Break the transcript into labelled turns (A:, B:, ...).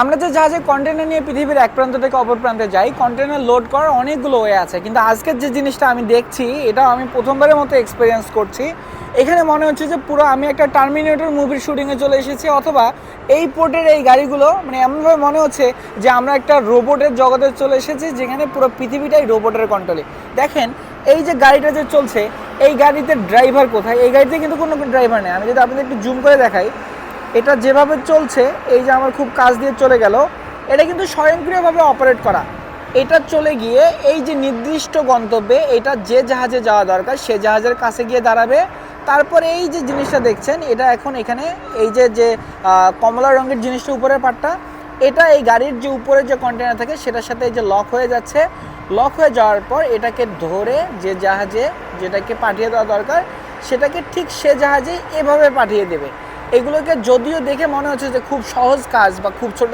A: আমরা যে জাহাজে কন্টেনার নিয়ে পৃথিবীর এক প্রান্ত থেকে অপর প্রান্তে যাই কন্টেনার লোড করার অনেকগুলো ওয়ে আছে। কিন্তু আজকের যে জিনিসটা আমি দেখছি এটা আমি প্রথমবারের মতো এক্সপিরিয়েন্স করছি। এখানে মনে হচ্ছে যে পুরো আমি একটা টার্মিনেটর মুভির শুটিংয়ে চলে এসেছি, অথবা এই পোর্টের এই গাড়িগুলো মানে এমনভাবে মনে হচ্ছে যে আমরা একটা রোবটের জগতে চলে এসেছি, যেখানে পুরো পৃথিবীটাই রোবটের কন্ট্রোলে দেখেন, এই যে গাড়িটা যে চলছে, এই গাড়িতে ড্রাইভার কোথায়? এই গাড়িতে কিন্তু কোনো ড্রাইভার নেই। আমি যদি আপনাদের একটু জুম করে দেখাই এটা যেভাবে চলছে, এই যে আমার খুব কাজ দিয়ে চলে গেল, এটা কিন্তু স্বয়ংক্রিয়ভাবে অপারেট করা। এটা চলে গিয়ে এই যে নির্দিষ্ট গন্তব্যে এটা যে জাহাজে যাওয়া দরকার, সে জাহাজের কাছে গিয়ে দাঁড়াবে। তারপরে এই যে জিনিসটা দেখছেন, এটা এখন এখানে এই যে যে কমলা রঙের জিনিসটা উপরের পাটটা, এটা এই গাড়ির যে উপরে যে কন্টেনার থাকে, সেটার সাথে এই যে লক হয়ে যাচ্ছে। লক হয়ে যাওয়ার পর এটাকে ধরে যে জাহাজে যেটাকে পাঠিয়ে দেওয়া দরকার, সেটাকে ঠিক সে জাহাজে এভাবে পাঠিয়ে দেবে। এগুলোকে যদিও দেখে মনে হচ্ছে যে খুব সহজ কাজ বা খুব ছোট